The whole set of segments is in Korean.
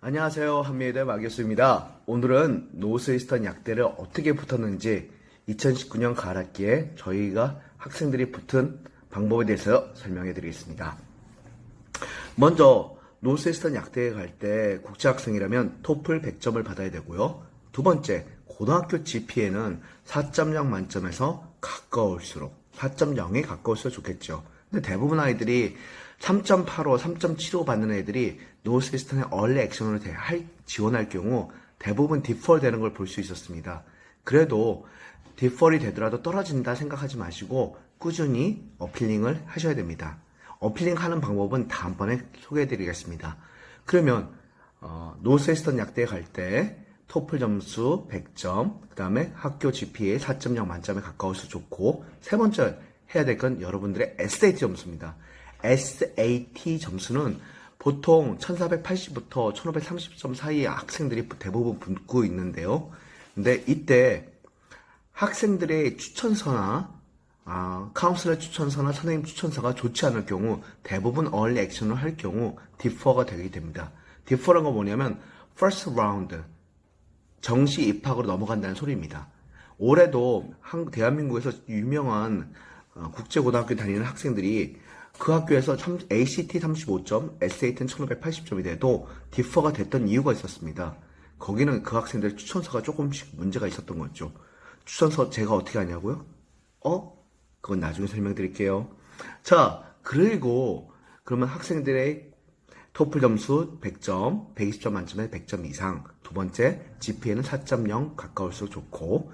안녕하세요. 한미의대 마교수입니다. 오늘은 노스이스턴 약대를 어떻게 붙었는지 2019년 가락기에 저희가 학생들이 붙은 방법에 대해서 설명해 드리겠습니다. 먼저 노스이스턴 약대에 갈 때 국제학생이라면 토플 100점을 받아야 되고요. 두 번째, 고등학교 GPA는 4.0 만점에서 가까울수록 4.0에 가까울수록 좋겠죠. 근데 대부분 아이들이 3.85, 3.75 받는 애들이 노스이스턴의 얼리 액션으로 대- 할- 지원할 경우 대부분 디펄 되는 걸 볼 수 있었습니다. 그래도 디펄이 되더라도 떨어진다 생각하지 마시고 꾸준히 어필링을 하셔야 됩니다. 어필링 하는 방법은 다음번에 소개해 드리겠습니다. 그러면 어, 노스웨스턴 약대에 갈 때 토플 점수 100점, 그 다음에 학교 GPA 4.0 만점에 가까워서 좋고 세 번째 해야 될 건 여러분들의 SAT 점수입니다. SAT 점수는 보통 1480부터 1530점 사이의 학생들이 대부분 붙고 있는데요. 근데 이때 학생들의 추천서나 아, 카운슬러 추천서나 선생님 추천서가 좋지 않을 경우 대부분 얼리 액션을 할 경우 디퍼가 되게 됩니다. 디퍼란 건 뭐냐면 first round 정시 입학으로 넘어간다는 소리입니다. 올해도 한 대한민국에서 유명한 어, 국제고등학교 다니는 학생들이 그 학교에서 참- ACT 35점, SAT는 1580점이 돼도 디퍼가 됐던 이유가 있었습니다. 거기는 그 학생들 추천서가 조금씩 문제가 있었던 거죠. 추천서 제가 어떻게 하냐고요? 어? 그건 나중에 설명드릴게요. 자, 그리고 그러면 학생들의 토플 점수 100점, 120점 만점에 100점 이상. 두 번째, GPA는 4.0 가까울수록 좋고,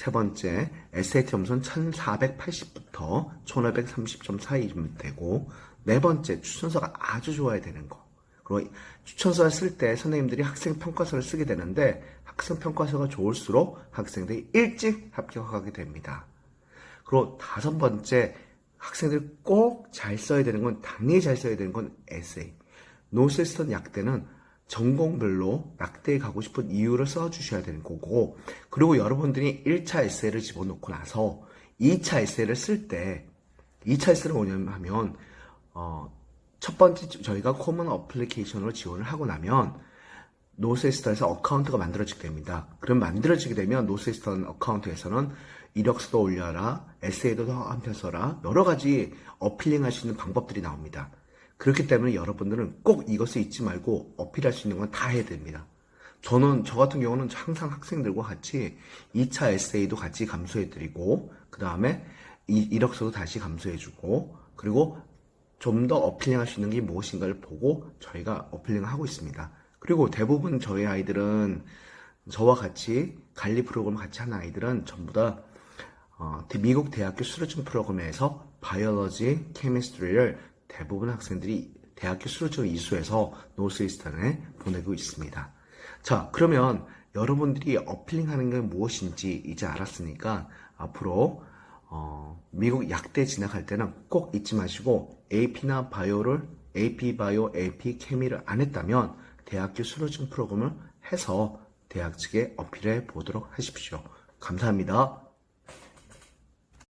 세 번째, SAT 점수는 1480부터 1530점 사이면 되고, 네 번째, 추천서가 아주 좋아야 되는 거. 그리고 추천서를 쓸 때 선생님들이 학생 평가서를 쓰게 되는데, 학생 평가서가 좋을수록 학생들이 일찍 합격하게 됩니다. 그리고 다섯 번째, 학생들 꼭잘 써야 되는 건, 당연히 잘 써야 되는 건 에세이. 노스웨스턴 약대는 전공별로 약대에 가고 싶은 이유를 써주셔야 되는 거고, 그리고 여러분들이 1차 에세이를 집어넣고 나서 2차 에세이를 쓸 때, 2차 에세이는 뭐냐면, 어, 첫 번째 저희가 코먼 어플리케이션으로 지원을 하고 나면, 노스웨스턴에서 어카운트가 만들어지게 됩니다. 그럼 만들어지게 되면 노스웨스턴 어카운트에서는 이력서도 올려라, 에세이도 한편 써라, 여러 가지 어필링 할 수 있는 방법들이 나옵니다. 그렇기 때문에 여러분들은 꼭 이것을 잊지 말고 어필할 수 있는 건 다 해야 됩니다. 저는, 저 같은 경우는 항상 학생들과 같이 2차 에세이도 같이 감수해드리고, 그 다음에 이력서도 다시 감수해주고, 그리고 좀 더 어필링 할 수 있는 게 무엇인가를 보고 저희가 어필링을 하고 있습니다. 그리고 대부분 저희 아이들은 저와 같이 관리 프로그램 같이 하는 아이들은 전부 다 어, 미국 대학교 수료증 프로그램에서 바이올로지, 케미스트리를 대부분 학생들이 대학교 수료증을 이수해서 노스이스턴에 보내고 있습니다. 자, 그러면 여러분들이 어필링 하는 게 무엇인지 이제 알았으니까 앞으로 어, 미국 약대 진학할 때는 꼭 잊지 마시고 AP나 바이오를 AP 바이오, AP 케미를 안 했다면 대학교 수료증 프로그램을 해서 대학 측에 어필해 보도록 하십시오. 감사합니다.